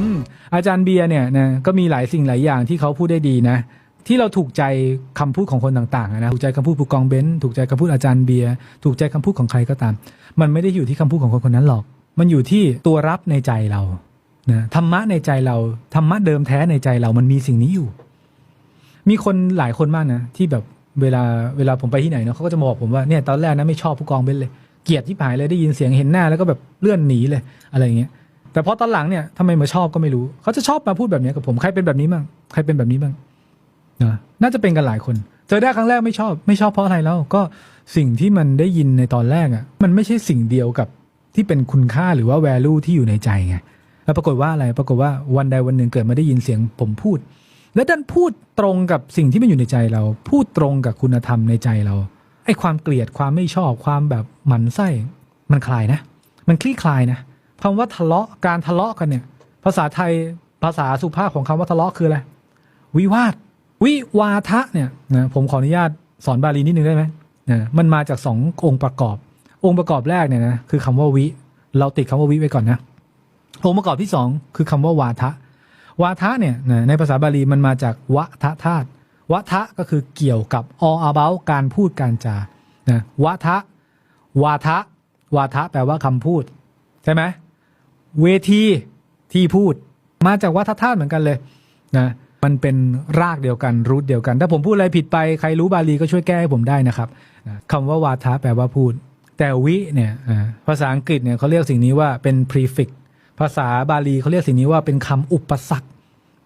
อืมอาจารย์เบียร์เนี่ยนะก็มีหลายสิ่งหลายอย่างที่เขาพูดได้ดีนะ ที่เราถูกใจคำพูดของคนต่างๆอะนะถูกใจคำพูดผู้กองเบนซ์ถูกใจคำพูดอาจารย์เบียร์ถูกใจคำพูดของใครก็ตาม มันไม่ได้อยู่ที่คำพูดของคนคนนั้นหรอก มันอยู่ที่ตัวรับในใจเรานะธรรมะในใจเราธรรมะเดิมแท้ในใจเรามันมีสิ่งนี้อยู่ มีคนหลายคนมากนะที่แบบ เวลาเวลาผมไปที่ไหนเนาะเขาก็จะมาบอกผมว่าเนี่ยตอนแรกนะไม่ชอบผู้กองเบนเลยเกลียดที่ผายเลยได้ยินเสียงเห็นหน้าแล้วก็แบบเลื่อนหนีเลยอะไรอย่างเงี้ยแต่พอตอนหลังเนี่ยทำไมมาชอบก็ไม่รู้เขาจะชอบมาพูดแบบนี้กับผมใครเป็นแบบนี้บ้างใครเป็นแบบนี้บ้างนะน่าจะเป็นกันหลายคน เจอได้ครั้งแรกไม่ชอบ ไม่ชอบเพราะอะไรแล้วก็สิ่งที่มันได้ยินในตอนแรกอะ่ะ มันไม่ใช่สิ่งเดียวกับที่เป็นคุณค่าหรือว่า value ที่อยู่ในใจไงแล้วปรากฏว่าอะไรปรากฏว่าวันใดวันหนึ่งเกิดมาได้ยินเสียงผมพูด และดันพูดตรงกับสิ่งที่มันอยู่ในใจเรา พูดตรงกับคุณธรรมในใจเราไอ้ความเกลียดความไม่ชอบความแบบหมันไส้มันคลายนะ มันคลี่คลายนะคำว่าทะเลาะการทะเลาะกันเนี่ย ภาษาไทยภาษาสุภาพของคำว่าทะเลาะคืออะไรวิวาท วิวาทะเนี่ยนะผมขออนุญาตสอนบาลีนิดนึงได้ไหมนะมันมาจากสององค์ประกอบ องค์ประกอบแรกเนี่ยนะคือคำว่าวิ เราติดคำว่าวิไว้ก่อนนะองค์ประกอบที่สองคือคำว่าวาทะ วาทะเนี่ยในภาษาบาลีมันมาจากวะทะธาตุวะทะก็คือเกี่ยวกับ all about การพูดการจานะวะทะวาทะวาทะแปลว่าคำพูด ใช่ไหมเวทีที่พูด มาจากวัฒธาตุเหมือนกันเลยนะมันเป็นรากเดียวกันรูทเดียวกัน ถ้าผมพูดอะไรผิดไปใครรู้บาลีก็ช่วยแก้ให้ผมได้นะครับนะคำว่าวาทะแปลว่าพูด แต่วิเนี่ยภาษาอังกฤษเนี่ยเขาเรียกสิ่งนี้ว่าเป็น prefix ภาษาบาลีเขาเรียกสิ่งนี้ว่าเป็นคำอุปสรรค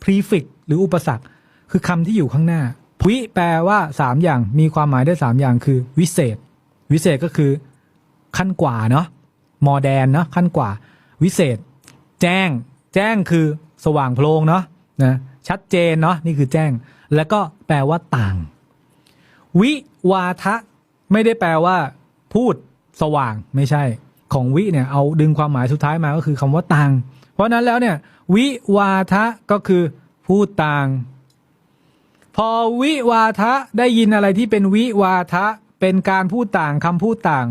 prefix หรืออุปสรรค คือคำที่อยู่ข้างหน้าวิแปลว่าสามอย่างมีความหมายได้สามอย่างคือ วิเศษ วิเศษก็คือ ขั้นกว่าเนาะมอแดนเนาะขั้นกว่า วิเศษ แจ้ง แจ้งคือสว่างโพลงเนาะนะชัดเจนเนาะนี่คือแจ้ง แล้วก็แปลว่าต่าง วิวาทะ ไม่ได้แปลว่า พูดสว่างไม่ใช่ ของวิเนี่ยเอาดึงความหมายสุดท้ายมาก็คือคำว่าต่าง เพราะนั้นแล้วเนี่ยวิวาทะก็คือพูดต่าง พอวิวาทะได้ยินอะไรที่เป็นวิวาทะเป็นการพูดต่างคำพูดต่าง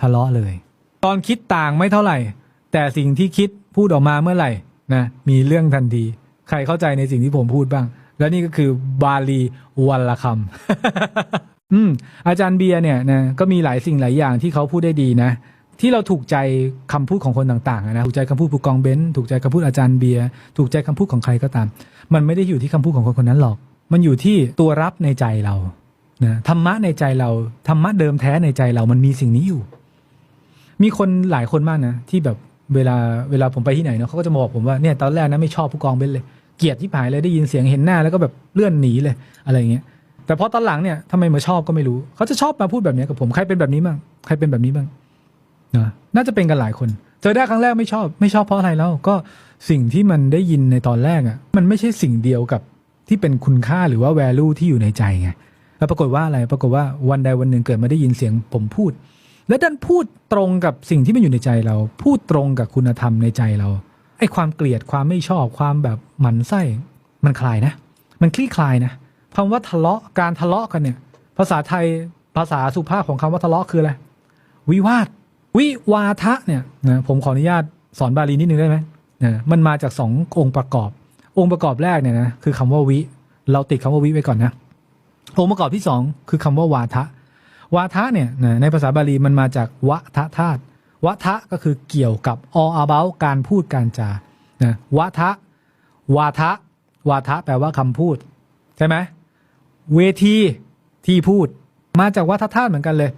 ทะเลาะเลย ตอนคิดต่างไม่เท่าไหร่ แต่สิ่งที่คิดพูดออกมาเมื่อไหร่นะมีเรื่องทันที ใครเข้าใจในสิ่งที่ผมพูดบ้าง แล้วนี่ก็คือบาลีวันละคำอืมอาจารย์เบียร์เนี่ยนะก็มีหลายสิ่งหลายอย่างที่เขาพูดได้ดีนะ ที่เราถูกใจคำพูดของคนต่างๆนะถูกใจคำพูดผู้กองเบนซ์ถูกใจคำพูดอาจารย์เบียร์ถูกใจคำพูดของใครก็ตาม มันไม่ได้อยู่ที่คำพูดของคนคนนั้นหรอก มันอยู่ที่ตัวรับในใจเรานะธรรมะในใจเราธรรมะเดิมแท้ในใจเรามันมีสิ่งนี้อยู่ มีคนหลายคนมากนะที่แบบเวลาเวลาผมไปที่ไหนเนาะเขาก็จะมาบอกผมว่าเนี่ยตอนแรกนะไม่ชอบผู้กองเบนซ์เลย เกลียดที่ผายเลยได้ยินเสียงเห็นหน้าแล้วก็แบบเลื่อนหนีเลยอะไรอย่างเงี้ยแต่พอตอนหลังเนี่ยทำไมมาชอบก็ไม่รู้เขาจะชอบมาพูดแบบนี้กับผมใครเป็นแบบนี้บ้างใครเป็นแบบนี้บ้าง นะน่าจะเป็นกันหลายคน เจอได้ครั้งแรกไม่ชอบ ไม่ชอบเพราะอะไรแล้ว ก็สิ่งที่มันได้ยินในตอนแรกอะ่ะ มันไม่ใช่สิ่งเดียวกับที่เป็นคุณค่าหรือว่า value ที่อยู่ในใจไงแล้วปรากฏว่าอะไรปรากฏว่าวันใดวันหนึ่งเกิดมาได้ยินเสียงผมพูด และดันพูดตรงกับสิ่งที่มันอยู่ในใจเรา พูดตรงกับคุณธรรมในใจเราไอ้ความเกลียดความไม่ชอบความแบบหมันไส้มันคลายนะ มันคลี่คลายนะคำว่าทะเลาะการทะเลาะกันเนี่ย ภาษาไทยภาษาสุภาพของคำว่าทะเลาะคืออะไรวิวาท วิวาทะเนี่ยนะผมขออนุญาตสอนบาลีนิดนึงได้ไหมนะมันมาจากสององค์ประกอบ องค์ประกอบแรกเนี่ยนะคือคำว่าวิ เราติดคำว่าวิไว้ก่อนนะองค์ประกอบที่สองคือคำว่าวาทะ วาทะเนี่ยนะในภาษาบาลีมันมาจากวะทะธาตุวะทะก็คือเกี่ยวกับ all about การพูดการจานะวะทะ วาทะ วาทะแปลว่าคำพูด ใช่ไหมเวทีที่พูด มาจากวัฒธาตุเหมือนกันเลย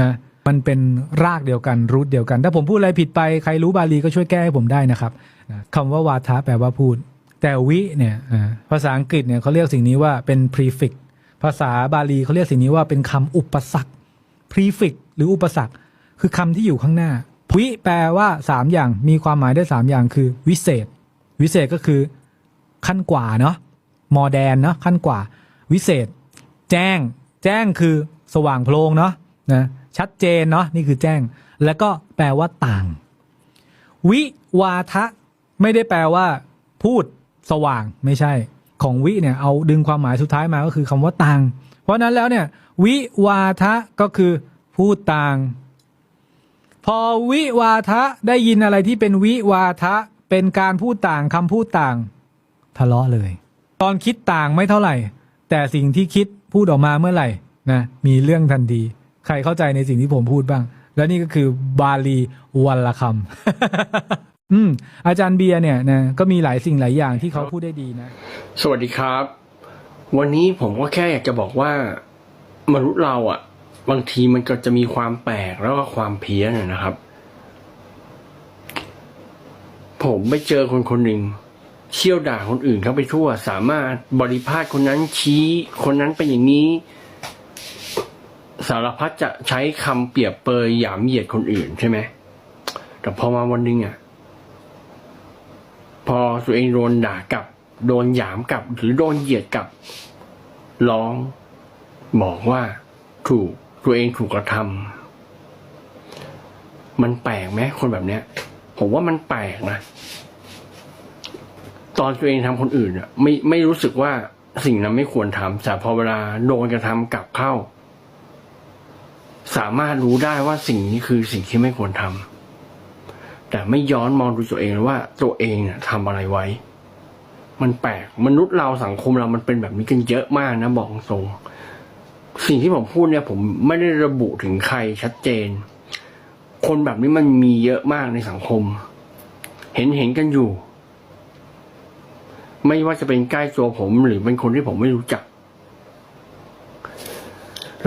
นะ มันเป็นรากเดียวกันรูทเดียวกัน ถ้าผมพูดอะไรผิดไปใครรู้บาลีก็ช่วยแก้ให้ผมได้นะครับนะคำว่าวาทะแปลว่าพูด แต่วิเนี่ยภาษาอังกฤษเนี่ยเขาเรียกสิ่งนี้ว่าเป็น prefix ภาษาบาลีเขาเรียกสิ่งนี้ว่าเป็นคำอุปสรรค prefix หรืออุปสรรค คือคำที่อยู่ข้างหน้าวิแปลว่าสามอย่างมีความหมายได้สามอย่างคือ วิเศษ วิเศษก็คือขั้นกว่าเนาะมอแดนเนาะขั้นกว่า วิเศษ แจ้ง แจ้งคือสว่างโพลงเนาะนะ ชัดเจนเนาะนี่คือแจ้ง แล้วก็แปลว่าต่าง วิวาทะ ไม่ได้แปลว่า พูดสว่างไม่ใช่ ของวิเนี่ยเอาดึงความหมายสุดท้ายมาก็คือคำว่าต่าง เพราะนั้นแล้วเนี่ย วิวาทะก็คือ พูดต่าง พอวิวาทะได้ยินอะไรที่เป็นวิวาทะเป็นการพูดต่างคำพูดต่าง ทะเลาะเลย ตอนคิดต่างไม่เท่าไหร่ แต่สิ่งที่คิดพูดออกมาเมื่อไหร่นะมีเรื่องทันที ใครเข้าใจในสิ่งที่ผมพูดบ้าง และนี่ก็คือบาลีวันละคำอืม อาจารย์เบียร์เนี่ยนะก็มีหลายสิ่งหลายอย่างที่เขาพูดได้ดีนะ สวัสดีครับ วันนี้ผมก็แค่อยากจะบอกว่า มนุษย์เราอะ บางทีมันก็จะมีความแปลกแล้วก็ความเพี้ยนะนะครับ ผมไปเจอคนคนหนึ่งเชี่ยวด่าคนอื่นเข้าไปทั่ว สามารถบริพาทคนนั้นชี้ คนนั้นเป็นอย่างนี้ สารพัดจะใช้คำเปรียบเปยหยามเหยียดคนอื่นใช่ไหมแต่พอมาวันหนึงอะ พอตัวเองโดนด่ากลับ โดนหยามกลับ หรือโดนเหยียดกลับ ร้องบอกว่าถูกตัวเองถูกกระทำมันแปลกไหมคนแบบเนี้ย ผมว่ามันแปลกนะตอนตัวเองทำคนอื่นอะ ไม่ไม่รู้สึกว่าสิ่งนั้นไม่ควรทำแต่พอเวลาโดนกระทำกลับเข้า สามารถรู้ได้ว่าสิ่งนี้คือสิ่งที่ไม่ควรทำแต่ไม่ย้อนมองดูตัวเองว่าตัวเองน่ะทำอะไรไว้ มันแปลกมนุษย์เราสังคมเรามันเป็นแบบนี้กันเยอะมากนะบอกตรงสิ่งที่ผมพูดเนี่ยผมไม่ได้ระบุถึงใครชัดเจน คนแบบนี้มันมีเยอะมากในสังคม เห็นเห็นกันอยู่ ไม่ว่าจะเป็นใกล้ตัวผมหรือเป็นคนที่ผมไม่รู้จัก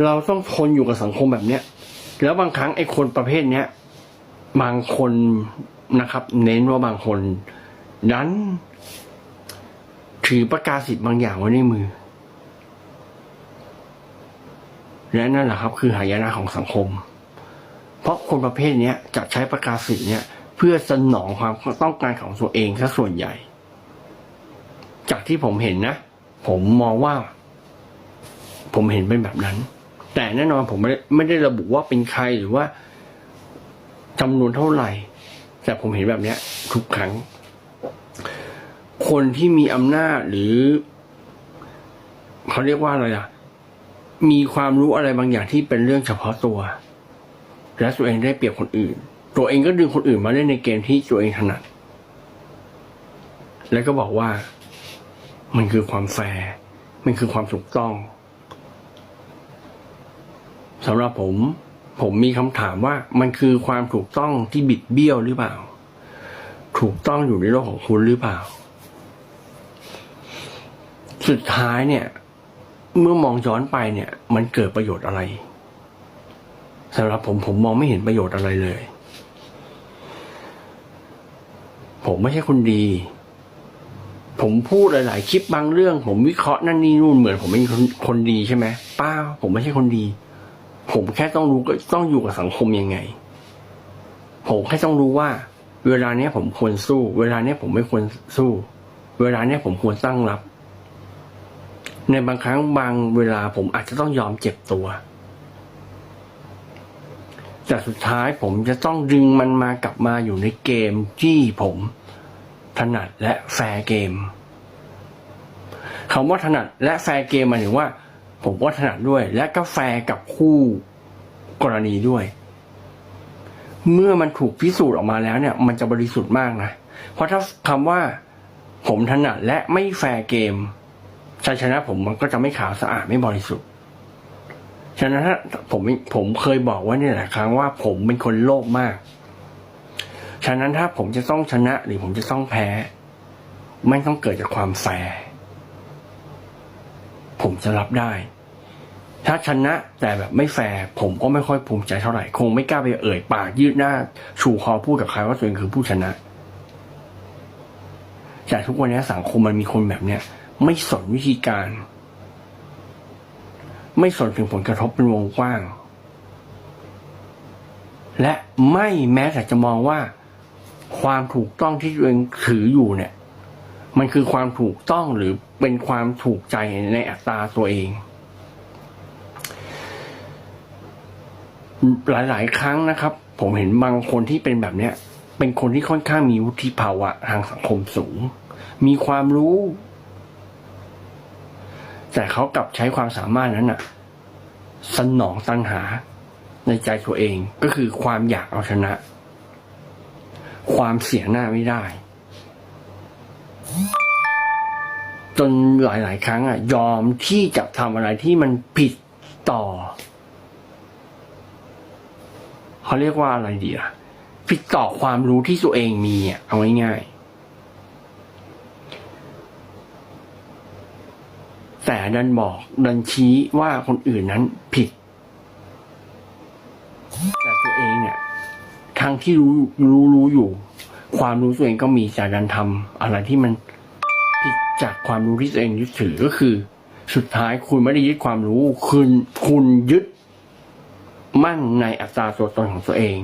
เราต้องทนอยู่กับสังคมแบบเนี้ยแล้วบางครั้งไอ้คนประเภทเนี้ยบางคนนะครับ เน้นว่าบางคนนั้นถือประกาศสิทธิ์บางอย่างไว้ในมือ และนั่นแหละครับ คือหายนะของสังคม เพราะคนประเภทเนี้ยจะใช้ประกาศสิทธิ์เนี้ยเพื่อสนองความต้องการของตัวเองซะส่วนใหญ่ จากที่ผมเห็นนะ ผมมองว่า ผมเห็นเป็นแบบนั้น แต่แน่นอนผมไม่ได้ไม่ได้ระบุว่าเป็นใครหรือว่าจำนวนเท่าไหร่ แต่ผมเห็นแบบเนี้ยทุกครั้ง คนที่มีอำนาจหรือเขาเรียกว่าอะไรอะมีความรู้อะไรบางอย่างที่เป็นเรื่องเฉพาะตัว และตัวเองได้เปรียบคนอื่น ตัวเองก็ดึงคนอื่นมาเล่นในเกมที่ตัวเองถนัด แล้วก็บอกว่า มันคือความแฟร์มันคือความถูกต้อง สำหรับผม ผมมีคำถามว่ามันคือความถูกต้องที่บิดเบี้ยวหรือเปล่า ถูกต้องอยู่ในโลกของคุณหรือเปล่า สุดท้ายเนี่ย เมื่อมองย้อนไปเนี่ย มันเกิดประโยชน์อะไรสำหรับผมผมมองไม่เห็นประโยชน์อะไรเลย ผมไม่ใช่คนดี ผมพูดหลาย ๆ คลิปบางเรื่อง ผมวิเคราะห์นั่นนี่นู่นเหมือนผมเป็นคนคนดีใช่ไหมป้าผมไม่ใช่คนดี ผมแค่ต้องรู้ก็ต้องอยู่กับสังคมยังไง ผมแค่ต้องรู้ว่า เวลาเนี้ยผมควรสู้ เวลาเนี้ยผมไม่ควรสู้ เวลาเนี้ยผมควรตั้งรับ ในบางครั้งบางเวลาผมอาจจะต้องยอมเจ็บตัวแต่สุดท้ายผมจะต้องดึงมันมากลับมาอยู่ในเกมที่ผมถนัดและแฟร์เกมคำว่าถนัดและแฟร์เกมหมายถึงว่า ผมก็ถนัดด้วย และก็แฟกับคู่กรณีด้วย เมื่อมันถูกพิสูจน์ออกมาแล้วเนี่ย มันจะบริสุทธิ์มากนะ เพราะถ้าคำว่า ผมถนัดและไม่แฟร์เกมชัยชนะผมมันก็จะไม่ขาวสะอาดไม่บริสุทธิ์ฉะนั้นถ้าผมผมเคยบอกไว่านี่แหละครั้งว่าผมเป็นคนโลภมาก ฉะนั้นถ้าผมจะต้องชนะหรือผมจะต้องแพ้ ไม่ต้องเกิดจากความแฟร์ ผมจะรับได้ ถ้าชนะแต่แบบไม่แฟร์ผมก็ไม่ค่อยภูมิใจเท่าไหร่ คงไม่กล้าไปเอ่ยปากยืดหน้า ชูคอพูดกับใครว่าตัวเองคือผู้ชนะแต่ทุกวันนี้สังคมมันมีคนแบบเนี้ยไม่สนวิธีการ ไม่สนถึงผลกระทบเป็นวงกว้าง และไม่แม้แต่จะมองว่า ความถูกต้องที่ตัวเองถืออยู่เนี่ย มันคือความถูกต้องหรือเป็นความถูกใจในอัตราตัวเอง หลาย ๆ ครั้งนะครับ ผมเห็นบางคนที่เป็นแบบเนี้ย เป็นคนที่ค่อนข้างมีวุฒิภาวะทางสังคมสูง มีความรู้ แต่เขากลับใช้ความสามารถนั้นอะสนองตัณหาในใจตัวเองก็คือความอยากเอาชนะ ความเสียหน้าไม่ได้ จนหลาย ๆ ครั้งอะ ยอมที่จะทำอะไรที่มันผิดต่อเขาเรียกว่าอะไรดีอะผิดต่อความรู้ที่ตัวเองมีอะเอาง่ายๆแต่ดันบอกดันชี้ว่าคนอื่นนั้นผิด แต่ตัวเองเนี่ยทั้งที่รู้รู้รู้อยู่ ความรู้ตัวเองก็มีแต่ดันทำอะไรที่มันผิดจากความรู้ที่ตัวเองยึดถือก็คือ สุดท้ายคุณไม่ได้ยึดความรู้ คุณคุณยึดมั่นในอัตราตัวตนของตัวเอง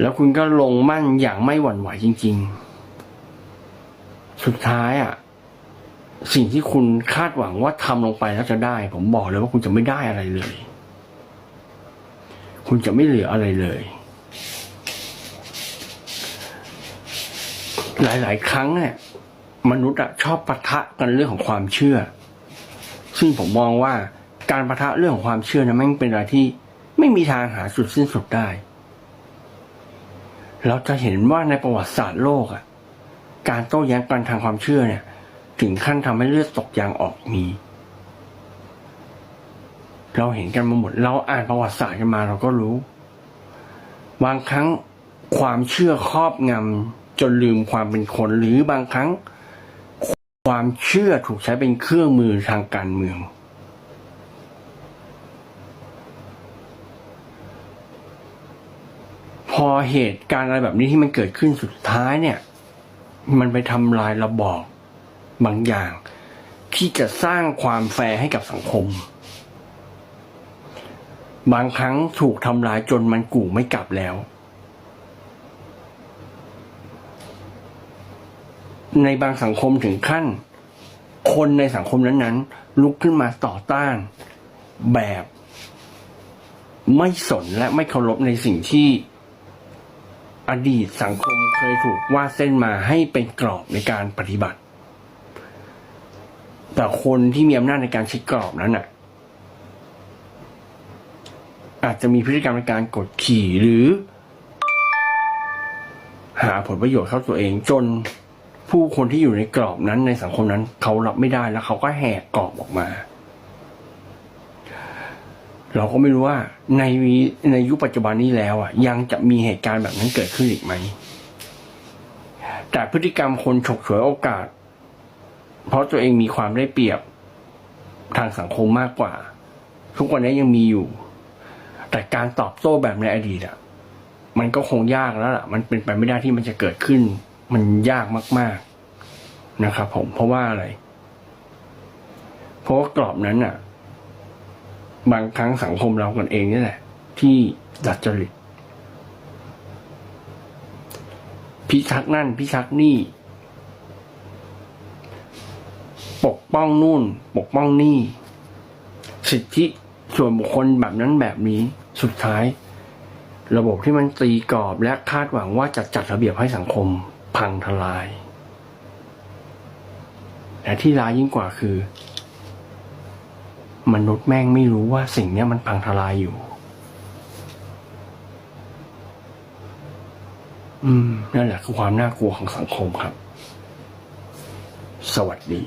แล้วคุณก็ลงมั่นอย่างไม่หวั่นไหวจริง ๆ สุดท้ายอะสิ่งที่คุณคาดหวังว่าทำลงไปแล้วจะได้ ผมบอกเลยว่าคุณจะไม่ได้อะไรเลย คุณจะไม่เหลืออะไรเลย หลาย ๆ ครั้งเนี่ยมนุษย์อะชอบปะทะกันเรื่องของความเชื่อ ซึ่งผมมองว่าการปะทะเรื่องของความเชื่อนะแม่งเป็นอะไรที่ไม่มีทางหาจุดสิ้นสุดได้ เราจะเห็นว่าในประวัติศาสตร์โลกอะการโต้แย้งกันทางความเชื่อเนี่ย ถึงขั้นทำให้เลือดตกยางออกมี เราเห็นกันมาหมด เราอ่านประวัติศาสตร์กันมาเราก็รู้ บางครั้งความเชื่อครอบงำ จนลืมความเป็นคนหรือบางครั้ง ความเชื่อถูกใช้เป็นเครื่องมือทางการเมือง พอเหตุการณ์อะไรแบบนี้ที่มันเกิดขึ้นสุดท้ายเนี่ย มันไปทำลายระบอบบางอย่าง ที่จะสร้างความแฟร์ให้กับสังคม บางครั้งถูกทำลายจนมันกู่ไม่กลับแล้ว ในบางสังคมถึงขั้น คนในสังคมนั้นๆ ลุกขึ้นมาต่อต้าน แบบไม่สนและไม่เคารพในสิ่งที่อดีตสังคมเคยถูกวาดเส้นมาให้เป็นกรอบในการปฏิบัติ แต่คนที่มีอำนาจในการใช้กรอบนั้นอะ อาจจะมีพฤติกรรมในการกดขี่หรือ หาผลประโยชน์เข้าตัวเองจน ผู้คนที่อยู่ในกรอบนั้นในสังคมนั้นเขารับไม่ได้แล้วเขาก็แหกกรอบออกมา เราก็ไม่รู้ว่าในในยุคปัจจุบันนี้แล้วอะ ยังจะมีเหตุการณ์แบบนั้นเกิดขึ้นอีกไหมแต่พฤติกรรมคนฉกฉวยโอกาส เพราะตัวเองมีความได้เปรียบทางสังคมมากกว่า ทุกวันนี้ยังมีอยู่ แต่การตอบโต้แบบในอดีตอะ มันก็คงยากแล้วล่ะ มันเป็นไปไม่ได้ที่มันจะเกิดขึ้น มันยากมาก ๆนะครับ ผมเพราะว่าอะไร เพราะว่ากรอบนั้นอะ บางครั้งสังคมเรากันเองนี่แหละ ที่ดัดจริตพิทักษ์นั่นพิทักษ์นี่ ปกป้องนู่น ปกป้องนี่ สิทธิส่วนบุคคลแบบนั้นแบบนี้สุดท้าย ระบบที่มันตีกรอบและคาดหวังว่าจะจัดระเบียบให้สังคม พังทลาย แต่ที่ร้ายยิ่งกว่าคือ มนุษย์แม่งไม่รู้ว่าสิ่งนี้มันพังทลายอยู่ อืม นั่นแหละคือความน่ากลัวของสังคมครับ สวัสดี